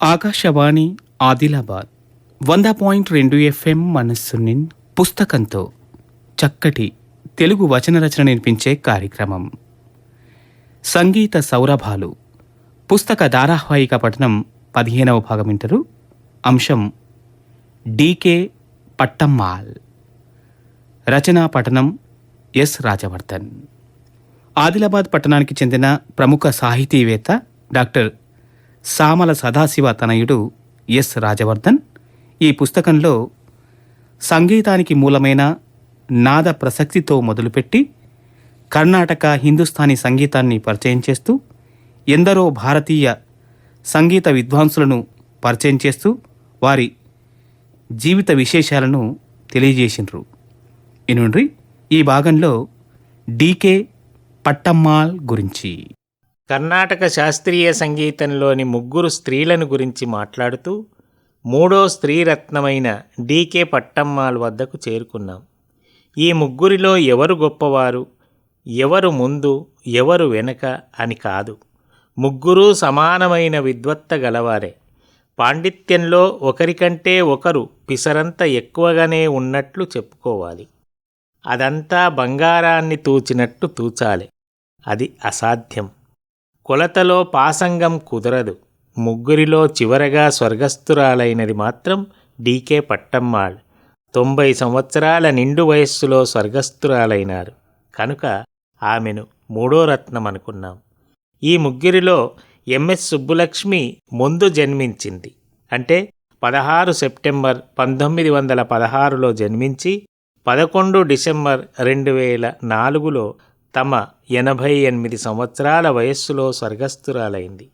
ఆకాశవాణి ఆదిలాబాద్ వంద పాయింట్ రెండు ఎఫ్ఎం మనస్సునిన్ పుస్తకంతో చక్కటి తెలుగు వచన రచన నేర్పించే కార్యక్రమం. సంగీత సౌరభాలు పుస్తక ధారావాహిక పఠనం పదిహేనవ భాగం వింటారు. అంశం డీకే పట్టమ్మాల్. రచనా పఠనం ఎస్ రాజవర్ధన్. ఆదిలాబాద్ పట్టణానికి చెందిన ప్రముఖ సాహితీవేత్త డాక్టర్ సామల సదాశివ తనయుడు ఎస్ రాజవర్ధన్ ఈ పుస్తకంలో సంగీతానికి మూలమైన నాద ప్రసక్తితో మొదలుపెట్టి కర్ణాటక హిందుస్థానీ సంగీతాన్ని పరిచయం చేస్తూ ఎందరో భారతీయ సంగీత విద్వాంసులను పరిచయం చేస్తూ వారి జీవిత విశేషాలను తెలియజేసిండ్రు. ఇనుండ్రి ఈ భాగంలో డీకే పట్టమ్మాల్ గురించి. కర్ణాటక శాస్త్రీయ సంగీతంలోని ముగ్గురు స్త్రీలను గురించి మాట్లాడుతూ మూడో స్త్రీరత్నమైన డీకే పట్టమ్మాల్ వద్దకు చేరుకున్నాం. ఈ ముగ్గురిలో ఎవరు గొప్పవారు ఎవరు ముందు ఎవరు వెనక అని కాదు. ముగ్గురు సమానమైన విద్వత్త గలవారే. పాండిత్యంలో ఒకరికంటే ఒకరు పిసరంత ఎక్కువగానే ఉన్నట్లు చెప్పుకోవాలి. అదంతా బంగారాన్ని తూచినట్టు తూచాలి. అది అసాధ్యం. కొలతలో పాసంగం కుదరదు. ముగ్గురిలో చివరగా స్వర్గస్థురాలైనది మాత్రం డీకే పట్టమ్మాళ్ తొంభై సంవత్సరాల నిండు వయస్సులో స్వర్గస్థురాలైనారు. కనుక ఆమెను మూడో రత్నం అనుకున్నాం. ఈ ముగ్గురిలో ఎంఎస్ సుబ్బులక్ష్మి ముందు జన్మించింది. అంటే పదహారు సెప్టెంబర్ పంతొమ్మిది వందల పదహారులో జన్మించి పదకొండు డిసెంబర్ రెండు వేల నాలుగులో తమ ఎనభై ఎనిమిది సంవత్సరాల వయస్సులో స్వర్గస్థురాలైంది.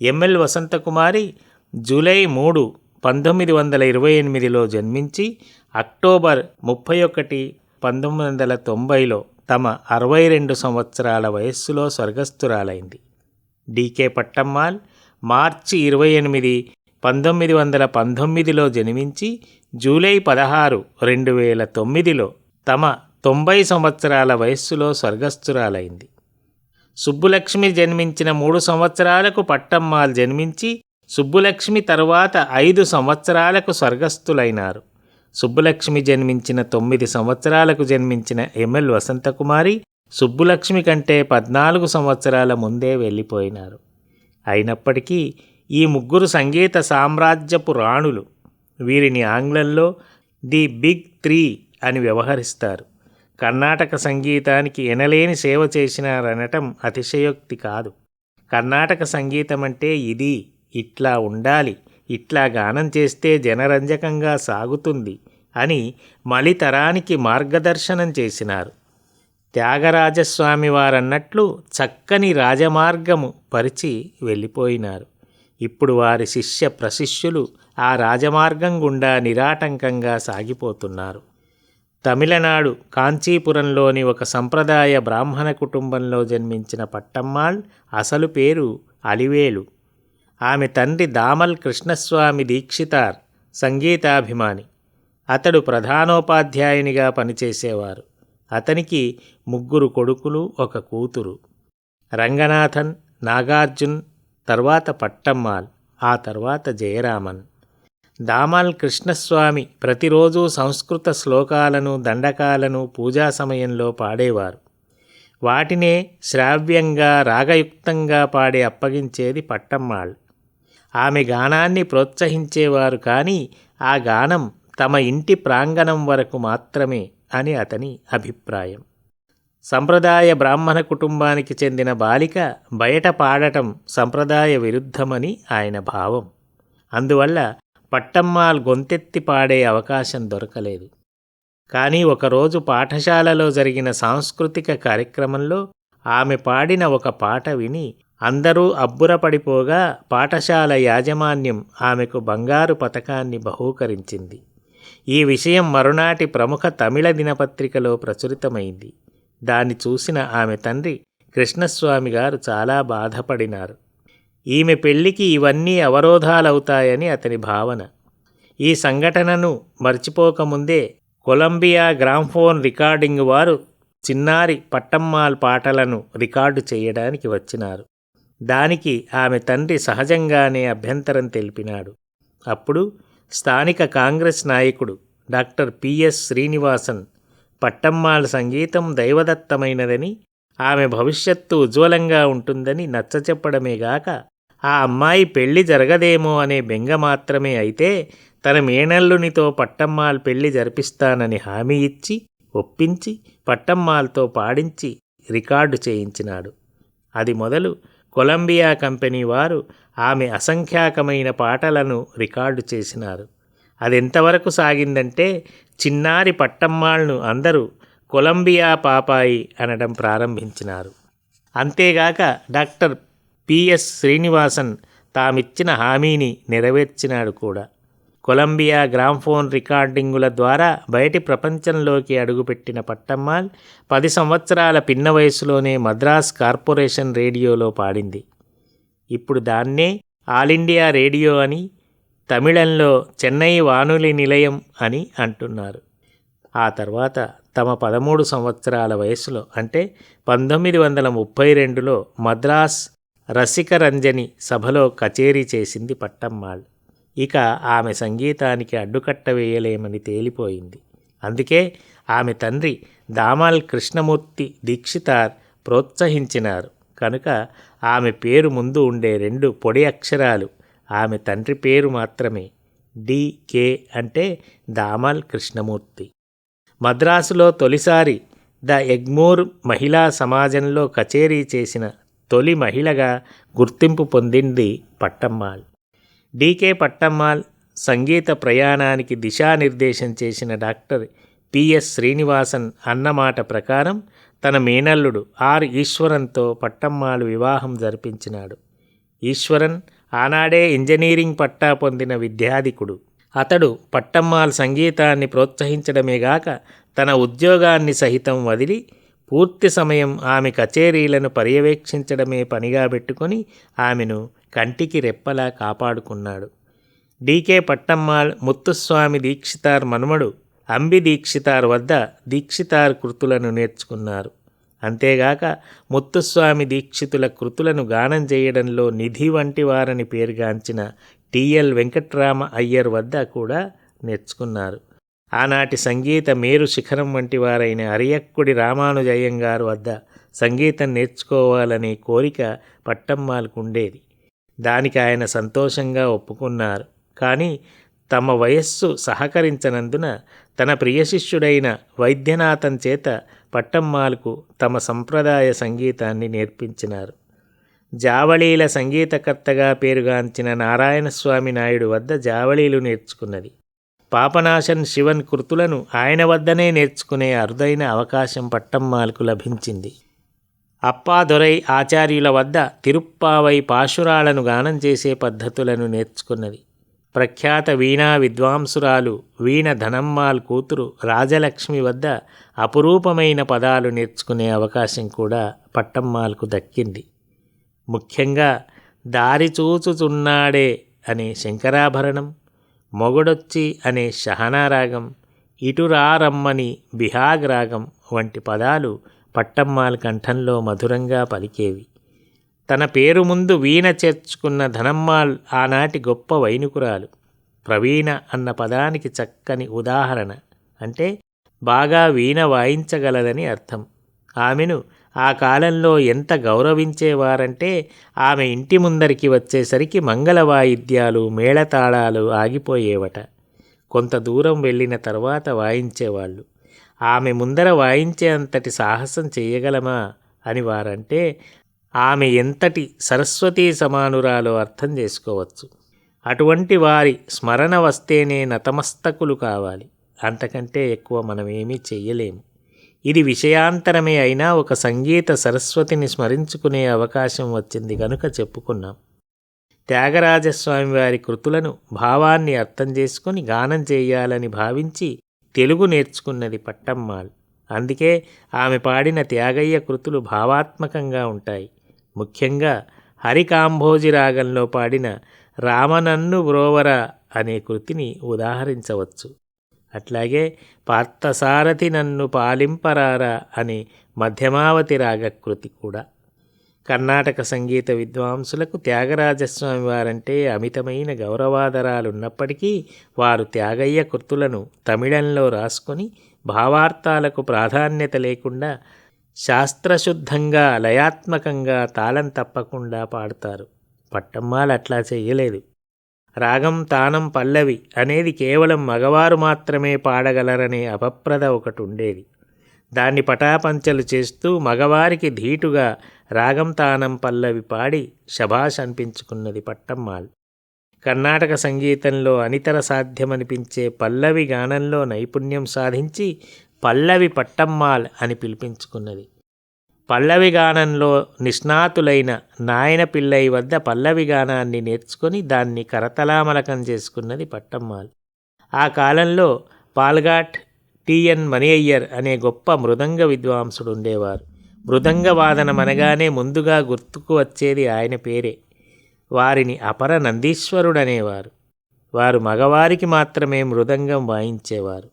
ఎంఎల్ వసంతకుమారి జూలై మూడు పంతొమ్మిది వందల ఇరవై ఎనిమిదిలో జన్మించి అక్టోబర్ ముప్పై ఒకటి పంతొమ్మిది వందల తొంభైలో తమ అరవై రెండు సంవత్సరాల వయస్సులో స్వర్గస్థురాలైంది. డీకే పట్టమ్మాల్ మార్చి ఇరవై ఎనిమిది పంతొమ్మిది వందల పంతొమ్మిదిలో జన్మించి జూలై పదహారు రెండు వేల తొమ్మిదిలో తమ తొంభై సంవత్సరాల వయస్సులో స్వర్గస్థురాలైంది. సుబ్బులక్ష్మి జన్మించిన మూడు సంవత్సరాలకు పట్టమ్మాలు జన్మించి సుబ్బులక్ష్మి తరువాత ఐదు సంవత్సరాలకు స్వర్గస్థులైనారు. సుబ్బులక్ష్మి జన్మించిన తొమ్మిది సంవత్సరాలకు జన్మించిన ఎంఎల్ వసంతకుమారి సుబ్బులక్ష్మి కంటే పద్నాలుగు సంవత్సరాల ముందే వెళ్ళిపోయినారు. అయినప్పటికీ ఈ ముగ్గురు సంగీత సామ్రాజ్యపు రాణులు వీరిని ఆంగ్లంలో ది బిగ్ త్రీ అని వ్యవహరిస్తారు. కర్ణాటక సంగీతానికి ఎనలేని సేవ చేసినారనటం అతిశయోక్తి కాదు. కర్ణాటక సంగీతం అంటే ఇది. ఇట్లా ఉండాలి. ఇట్లా గానం చేస్తే జనరంజకంగా సాగుతుంది అని మలితరానికి మార్గదర్శనం చేసినారు. త్యాగరాజస్వామి వారన్నట్లు చక్కని రాజమార్గము పరిచి వెళ్ళిపోయినారు. ఇప్పుడు వారి శిష్య ప్రశిష్యులు ఆ రాజమార్గం గుండా నిరాటంకంగా సాగిపోతున్నారు. తమిళనాడు కాంచీపురంలోని ఒక సంప్రదాయ బ్రాహ్మణ కుటుంబంలో జన్మించిన పట్టమ్మాళ్ అసలు పేరు అలివేలు. ఆమె తండ్రి దామల్ కృష్ణస్వామి దీక్షితార్ సంగీతాభిమాని. అతడు ప్రధానోపాధ్యాయునిగా పనిచేసేవారు. అతనికి ముగ్గురు కొడుకులు ఒక కూతురు. రంగనాథన్ నాగార్జున్ తర్వాత పట్టమ్మాల్ ఆ తర్వాత జయరామన్. దామాల్ కృష్ణస్వామి ప్రతిరోజు సంస్కృత శ్లోకాలను దండకాలను పూజా సమయంలో పాడేవారు. వాటినే శ్రావ్యంగా రాగయుక్తంగా పాడి అప్పగించేది పట్టమ్మాళ్. ఆమె గానాన్ని ప్రోత్సహించేవారు కానీ ఆ గానం తమ ఇంటి ప్రాంగణం వరకు మాత్రమే అని అతని అభిప్రాయం. సంప్రదాయ బ్రాహ్మణ కుటుంబానికి చెందిన బాలిక బయట పాడటం సంప్రదాయ విరుద్ధమని ఆయన భావం. అందువల్ల పట్టమ్మాల్ గొంతెత్తి పాడే అవకాశం దొరకలేదు. కానీ ఒకరోజు పాఠశాలలో జరిగిన సాంస్కృతిక కార్యక్రమంలో ఆమె పాడిన ఒక పాట విని అందరూ అబ్బురపడిపోగా పాఠశాల యాజమాన్యం ఆమెకు బంగారు పతకాన్ని బహూకరించింది. ఈ విషయం మరునాటి ప్రముఖ తమిళ దినపత్రికలో ప్రచురితమైంది. దాన్ని చూసిన ఆమె తండ్రి కృష్ణస్వామి గారు చాలా బాధపడినారు. ఈమె పెళ్ళికి ఇవన్నీ అవరోధాలవుతాయని అతని భావన. ఈ సంఘటనను మర్చిపోకముందే కొలంబియా గ్రామ్ఫోన్ రికార్డింగ్ వారు చిన్నారి పట్టమ్మాల్ పాటలను రికార్డు చేయడానికి వచ్చినారు. దానికి ఆమె తండ్రి సహజంగానే అభ్యంతరం తెలిపినాడు. అప్పుడు స్థానిక కాంగ్రెస్ నాయకుడు డాక్టర్ పిఎస్ శ్రీనివాసన్ పట్టమ్మాల్ సంగీతం దైవదత్తమైనదని ఆమె భవిష్యత్తు ఉజ్వలంగా ఉంటుందని నచ్చచెప్పడమే గాక ఆ అమ్మాయి పెళ్ళి జరగదేమో అనే బెంగ మాత్రమే అయితే తన మేనల్లునితో పట్టమ్మాల్ పెళ్ళి జరిపిస్తానని హామీ ఇచ్చి ఒప్పించి పట్టమ్మాల్తో పాడించి రికార్డు చేయించినాడు. అది మొదలు కొలంబియా కంపెనీ వారు ఆమె అసంఖ్యాకమైన పాటలను రికార్డు చేసినారు. అదెంతవరకు సాగిందంటే చిన్నారి పట్టమ్మాళ్ను అందరూ కొలంబియా పాపాయి అనడం ప్రారంభించినారు. అంతేగాక డాక్టర్ పిఎస్ శ్రీనివాసన్ తామిచ్చిన హామీని నెరవేర్చినాడు కూడా. కొలంబియా గ్రామ్ఫోన్ రికార్డింగుల ద్వారా బయటి ప్రపంచంలోకి అడుగుపెట్టిన పట్టమ్మాల్ పది సంవత్సరాల పిన్న వయసులోనే మద్రాస్ కార్పొరేషన్ రేడియోలో పాడింది. ఇప్పుడు దాన్నే ఆల్ ఇండియా రేడియో అని తమిళంలో చెన్నై వానులి నిలయం అని అంటున్నారు. ఆ తర్వాత తమ పదమూడు సంవత్సరాల వయసులో అంటే పంతొమ్మిది వందల ముప్పై రెండులో మద్రాస్ రసికరంజని సభలో కచేరీ చేసింది పట్టమ్మాళ్ ఇక ఆమె సంగీతానికి అడ్డుకట్ట వేయలేమని తేలిపోయింది. అందుకే ఆమె తండ్రి దామాల్ కృష్ణమూర్తి దీక్షితార్ ప్రోత్సహించినారు. కనుక ఆమె పేరు ముందు ఉండే రెండు పొడి అక్షరాలు ఆమె తండ్రి పేరు మాత్రమే. డికే అంటే దామాల్ కృష్ణమూర్తి. మద్రాసులో తొలిసారి ద ఎగ్మోర్ మహిళా సమాజంలో కచేరీ చేసిన తొలి మహిళగా గుర్తింపు పొందింది పట్టమ్మాళ్ డీకే పట్టమ్మాళ్ సంగీత ప్రయాణానికి దిశానిర్దేశం చేసిన డాక్టర్ పిఎస్ శ్రీనివాసన్ అన్నమాట ప్రకారం తన మేనల్లుడు ఆర్. ఈశ్వరన్తో పట్టమ్మాళ్ వివాహం జరిపించినాడు. ఈశ్వరన్ ఆనాడే ఇంజనీరింగ్ పట్టా పొందిన విద్యాధికుడు. అతడు పట్టమ్మాల్ సంగీతాన్ని ప్రోత్సహించడమే గాక తన ఉద్యోగాన్ని సహితం వదిలి పూర్తి సమయం ఆమె కచేరీలను పర్యవేక్షించడమే పనిగా పెట్టుకొని ఆమెను కంటికి రెప్పలా కాపాడుకున్నాడు. డీకే పట్టమ్మాళ్ ముత్తుస్వామి దీక్షితార్ మనుమడు అంబి దీక్షితార్ వద్ద దీక్షితార్ కృతులను నేర్చుకున్నారు. అంతేగాక ముత్తుస్వామి దీక్షితుల కృతులను గానం చేయడంలో నిధి వంటి వారని పేరుగాంచిన టిఎల్ వెంకట్రామ అయ్యర్ వద్ద కూడా నేర్చుకున్నారు. ఆనాటి సంగీత మేరు శిఖరం వంటి వారైన అరియక్కుడి రామానుజయ్యంగారు వద్ద సంగీతం నేర్చుకోవాలనే కోరిక పట్టమ్మాలకు ఉండేది దానికి ఆయన సంతోషంగా ఒప్పుకున్నారు. కానీ తమ వయస్సు సహకరించనందున తన ప్రియ శిష్యుడైన వైద్యనాథన్ చేత పట్టమ్మాలకు తమ సంప్రదాయ సంగీతాన్ని నేర్పించినారు. జావళీల సంగీతకర్తగా పేరుగాంచిన నారాయణస్వామి నాయుడు వద్ద జావళీలు నేర్చుకున్నది. పాపనాశన్ శివన్ కృతులను ఆయన వద్దనే నేర్చుకునే అరుదైన అవకాశం పట్టమ్మాలకు లభించింది. అప్పాదొరై ఆచార్యుల వద్ద తిరుప్పావై పాశురాలను గానం చేసే పద్ధతులను నేర్చుకున్నది. ప్రఖ్యాత వీణా విద్వాంసురాలు వీణ ధనమ్మాల్ కూతురు రాజలక్ష్మి వద్ద అపురూపమైన పదాలు నేర్చుకునే అవకాశం కూడా పట్టమ్మాల్కు దక్కింది. ముఖ్యంగా దారి చూచుచున్నాడే అనే శంకరాభరణం మొగుడొచ్చి అనే షహనారాగం ఇటురారమ్మని బిహాగ్ రాగం వంటి పదాలు పట్టమ్మాల్ కంఠంలో మధురంగా పలికేవి. తన పేరు ముందు వీణ చేర్చుకున్న ధనమ్మాల్ ఆనాటి గొప్ప వైనుకురాలు. ప్రవీణ అన్న పదానికి చక్కని ఉదాహరణ. అంటే బాగా వీణ వాయించగలదని అర్థం. ఆమెను ఆ కాలంలో ఎంత గౌరవించేవారంటే ఆమె ఇంటి ముందరికి వచ్చేసరికి మంగళ వాయిద్యాలు మేళతాళాలు ఆగిపోయేవట. కొంత దూరం వెళ్ళిన తర్వాత వాయించేవాళ్ళు. ఆమె ముందర వాయించే అంతటి సాహసం చేయగలమా అని వారంటే ఆమె ఎంతటి సరస్వతీ సమానురాలో అర్థం చేసుకోవచ్చు. అటువంటి వారి స్మరణ వస్తేనే నతమస్తకులు కావాలి. అంతకంటే ఎక్కువ మనం ఏమీ చెయ్యలేము. ఇది విషయాంతరమే అయినా ఒక సంగీత సరస్వతిని స్మరించుకునే అవకాశం వచ్చింది గనుక చెప్పుకున్నాం. త్యాగరాజస్వామి వారి కృతులను భావాన్ని అర్థం చేసుకుని గానం చేయాలని భావించి తెలుగు నేర్చుకున్నది పట్టమ్మాల్ అందుకే ఆమె పాడిన త్యాగయ్య కృతులు భావాత్మకంగా ఉంటాయి. ముఖ్యంగా హరికాంభోజి రాగంలో పాడిన రామనన్ను బ్రోవర అనే కృతిని ఉదాహరించవచ్చు. అట్లాగే పార్థసారథి నన్ను పాలింపరారా అని మధ్యమావతి రాగకృతి కూడా. కర్ణాటక సంగీత విద్వాంసులకు త్యాగరాజస్వామి వారంటే అమితమైన గౌరవాదరాలున్నప్పటికీ వారు త్యాగయ్య కృతులను తమిళంలో రాసుకొని భావార్థాలకు ప్రాధాన్యత లేకుండా శాస్త్రశుద్ధంగా లయాత్మకంగా తాళం తప్పకుండా పాడతారు. పట్టమ్మాలు అట్లా చేయలేదు రాగం తానం పల్లవి అనేది కేవలం మగవారు మాత్రమే పాడగలరనే అపప్రద ఒకటి ఉండేది దాన్ని పటాపంచలు చేస్తూ మగవారికి ధీటుగా రాగం తానం పల్లవి పాడి శభాష్ అనిపించుకున్నది పట్టమ్మాల్. కర్ణాటక సంగీతంలో అనితర సాధ్యమనిపించే పల్లవి గానంలో నైపుణ్యం సాధించి పల్లవి పట్టమ్మాల్ అని పిలిపించుకున్నది. పల్లవి గానంలో నిష్ణాతులైన నాయన పిల్లై వద్ద పల్లవి గానాన్ని నేర్చుకొని దాన్ని కరతలామలకం చేసుకున్నది పట్టమ్మాల్. ఆ కాలంలో పాల్ఘాట్ టిఎన్ మణియ్యర్ అనే గొప్ప మృదంగ విద్వాంసుడు ఉండేవారు మృదంగ వాదనం అనగానే ముందుగా గుర్తుకు వచ్చేది ఆయన పేరే. వారిని అపర నందీశ్వరుడనేవారు. వారు మగవారికి మాత్రమే మృదంగం వాయించేవారు.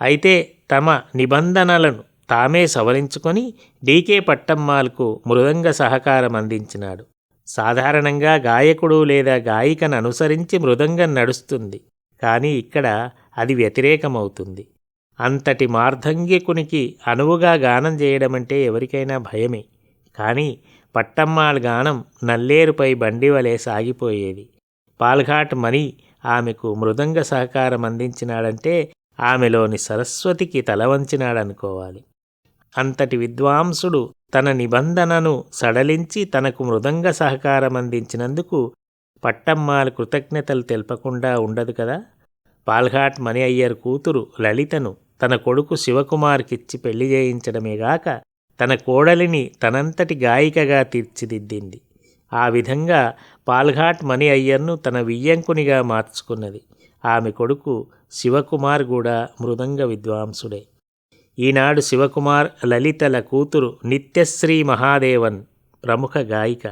అయితే తమ నిబంధనలను తామే సవరించుకొని డీకే పట్టమ్మాల్కు మృదంగ సహకారం అందించినాడు. సాధారణంగా గాయకుడు లేదా గాయికను అనుసరించి మృదంగం నడుస్తుంది. కానీ ఇక్కడ అది వ్యతిరేకమవుతుంది. అంతటి మార్ధంగికునికి అనువుగా గానం చేయడమంటే ఎవరికైనా భయమే. కానీ పట్టమ్మాళ్ గానం నల్లేరుపై బండి వలె సాగిపోయేది. పాల్ఘాట్ మణి ఆమెకు మృదంగ సహకారం అందించినాడంటే ఆమెలోని సరస్వతికి తలవంచినాడనుకోవాలి. అంతటి విద్వాంసుడు తన నిబంధనను సడలించి తనకు మృదంగ సహకారం అందించినందుకు కృతజ్ఞతలు తెలపకుండా ఉండదు కదా? పాల్ఘాట్ మణి అయ్యర్ కూతురు లలితను తన కొడుకు శివకుమార్కిచ్చి పెళ్ళి చేయించడమేగాక తన కోడలిని తనంతటి గాయికగా తీర్చిదిద్దింది. ఆ విధంగా పాల్ఘాట్ మణి అయ్యర్ను తన వియ్యంకునిగా మార్చుకున్నది. ఆమె కొడుకు శివకుమార్ కూడా మృదంగ విద్వాంసుడే. ఈనాడు శివకుమార్ లలితల కూతురు నిత్యశ్రీ మహాదేవన్ ప్రముఖ గాయిక.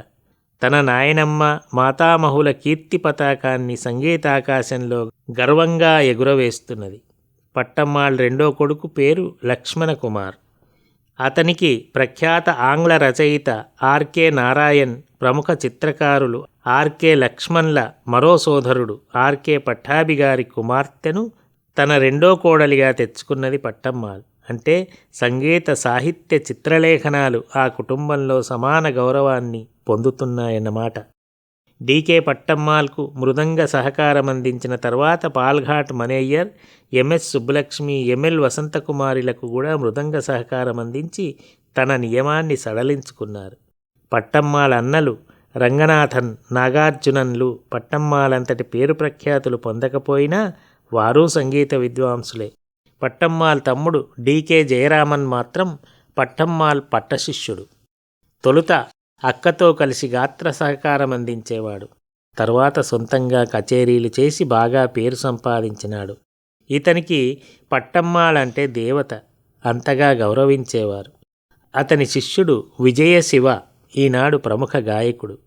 తన నాయనమ్మ మాతామహుల కీర్తి పతాకాన్ని సంగీతాకాశంలో గర్వంగా ఎగురవేస్తున్నది. పట్టమ్మాళ్ రెండో కొడుకు పేరు లక్ష్మణ కుమార్ అతనికి ప్రఖ్యాత ఆంగ్ల రచయిత ఆర్కే నారాయణ్ ప్రముఖ చిత్రకారులు ఆర్కే లక్ష్మణ్ల మరో సోదరుడు ఆర్కే పట్టాభి గారి కుమార్తెను తన రెండో కోడలిగా తెచ్చుకున్నది పట్టమ్మాళ్. అంటే సంగీత సాహిత్య చిత్రలేఖనాలు ఆ కుటుంబంలో సమాన గౌరవాన్ని పొందుతున్నాయన్నమాట. డీకే పట్టమ్మాల్కు మృదంగ సహకారం అందించిన తర్వాత పాల్ఘాట్ మనయ్యర్ ఎంఎస్ సుబ్బలక్ష్మి ఎంఎల్ వసంతకుమారిలకు కూడా మృదంగ సహకారం అందించి తన నియమాన్ని సడలించుకున్నారు. పట్టమ్మాల అన్నలు రంగనాథన్ నాగార్జునన్లు పట్టమ్మాలంతటి పేరు ప్రఖ్యాతులు పొందకపోయినా వారూ సంగీత విద్వాంసులే. పట్టమ్మాల్ తమ్ముడు డీకే జయరామన్ మాత్రం పట్టమ్మాల్ పట్టశిష్యుడు తొలుత అక్కతో కలిసి గాత్ర సహకారం అందించేవాడు. తరువాత సొంతంగా కచేరీలు చేసి బాగా పేరు సంపాదించినాడు. ఇతనికి పట్టమ్మాళంటే దేవత అంతగా గౌరవించేవారు. అతని శిష్యుడు విజయశివ ఈనాడు ప్రముఖ గాయకుడు.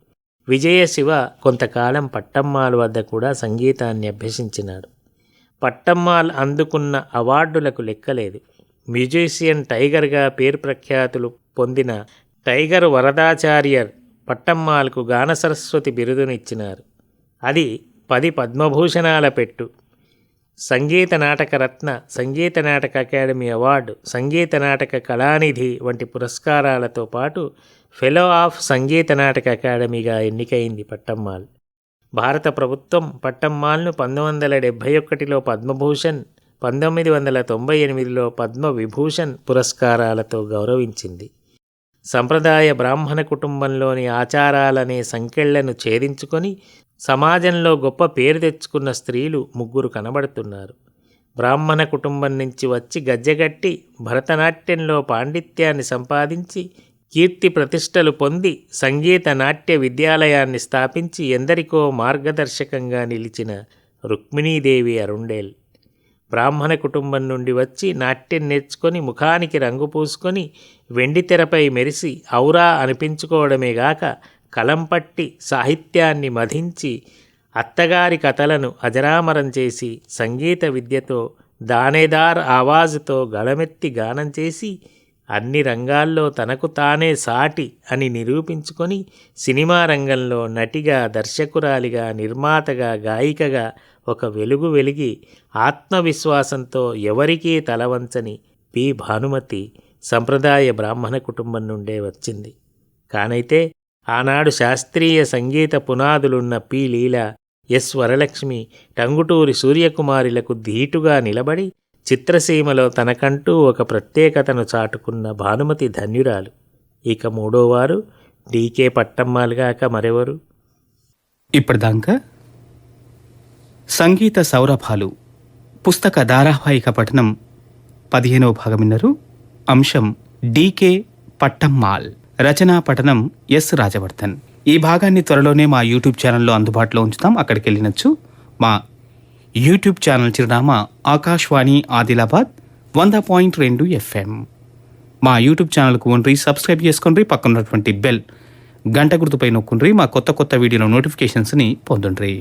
విజయశివ కొంతకాలం పట్టమ్మాళ్ వద్ద కూడా సంగీతాన్ని అభ్యసించినాడు. పట్టమ్మాల్ అందుకున్న అవార్డులకు లెక్కలేదు. మ్యూజిషియన్ టైగర్గా పేరు ప్రఖ్యాతులు పొందిన టైగర్ వరదాచార్యర్ పట్టమ్మాల్కు గాన సరస్వతి బిరుదునిచ్చినారు. అది పది పద్మభూషణాల పెట్టు. సంగీత నాటక రత్న సంగీత నాటక అకాడమీ అవార్డు సంగీత నాటక కళానిధి వంటి పురస్కారాలతో పాటు ఫెలో ఆఫ్ సంగీత నాటక అకాడమీగా ఎన్నికైంది పట్టమ్మాల్. భారత ప్రభుత్వం పట్టమ్మాల్ను పంతొమ్మిది వందల డెబ్భై ఒకటిలో పద్మభూషణ్ పంతొమ్మిది వందల తొంభై ఎనిమిదిలో పద్మ విభూషణ్ పురస్కారాలతో గౌరవించింది. సంప్రదాయ బ్రాహ్మణ కుటుంబంలోని ఆచారాలనే సంకెళ్ళను ఛేదించుకొని సమాజంలో గొప్ప పేరు తెచ్చుకున్న స్త్రీలు ముగ్గురు కనబడుతున్నారు. బ్రాహ్మణ కుటుంబం నుంచి వచ్చి గజ్జెగట్టి భరతనాట్యంలో పాండిత్యాన్ని సంపాదించి కీర్తి ప్రతిష్టలు పొంది సంగీత నాట్య విద్యాలయాన్ని స్థాపించి ఎందరికో మార్గదర్శకంగా నిలిచిన రుక్మిణీదేవి అరుండేల్. బ్రాహ్మణ కుటుంబం నుండి వచ్చి నాట్యం నేర్చుకొని ముఖానికి రంగు పూసుకొని వెండితెరపై మెరిసి ఔరా అనిపించుకోవడమే గాక కలంపట్టి సాహిత్యాన్ని మధించి అత్తగారి కథలను అజరామరం చేసి సంగీత విద్యతో దానేదార్ ఆవాజుతో గళమెత్తి గానం చేసి అన్ని రంగాల్లో తనకు తానే సాటి అని నిరూపించుకొని సినిమా రంగంలో నటిగా దర్శకురాలిగా నిర్మాతగా గాయికగా ఒక వెలుగు వెలిగి ఆత్మవిశ్వాసంతో ఎవరికీ తలవంచని పి. భానుమతి సంప్రదాయ బ్రాహ్మణ కుటుంబం నుండే వచ్చింది. కానైతే ఆనాడు శాస్త్రీయ సంగీత పునాదులున్న పి. లీల ఎస్. వరలక్ష్మి టంగుటూరి సూర్యకుమారులకు ధీటుగా నిలబడి చిత్రసీమలో తనకంటూ ఒక ప్రత్యేకతను చాటుకున్న భానుమతి ధన్యురాలు. ఇక మూడోవారు డీకే పట్టమ్మాలుగాక మరెవరు? ఇప్పటిదాకా సంగీత సౌరభాలు పుస్తక ధారావాహిక పఠనం పదిహేనవ భాగం విన్నారు అంశం డీకే పట్టమ్మాల్ రచనా పఠనం ఎస్. రాజవర్ధన్. ఈ భాగాన్ని త్వరలోనే మా యూట్యూబ్ ఛానల్లో అందుబాటులో ఉంచుతాం. అక్కడికి వెళ్ళినచ్చు మా యూట్యూబ్ ఛానల్ చిరునామా ఆకాశవాణి ఆదిలాబాద్ వంద పాయింట్ రెండు ఎఫ్ఎం. మా యూట్యూబ్ ఛానల్కు ఉండ్రి సబ్స్క్రైబ్ చేసుకుండ్రి పక్కనున్నటువంటి బెల్ గంట గుర్తుపై నొక్కుండ్రి మా కొత్త కొత్త వీడియోల నోటిఫికేషన్స్ని పొందుండ్రి.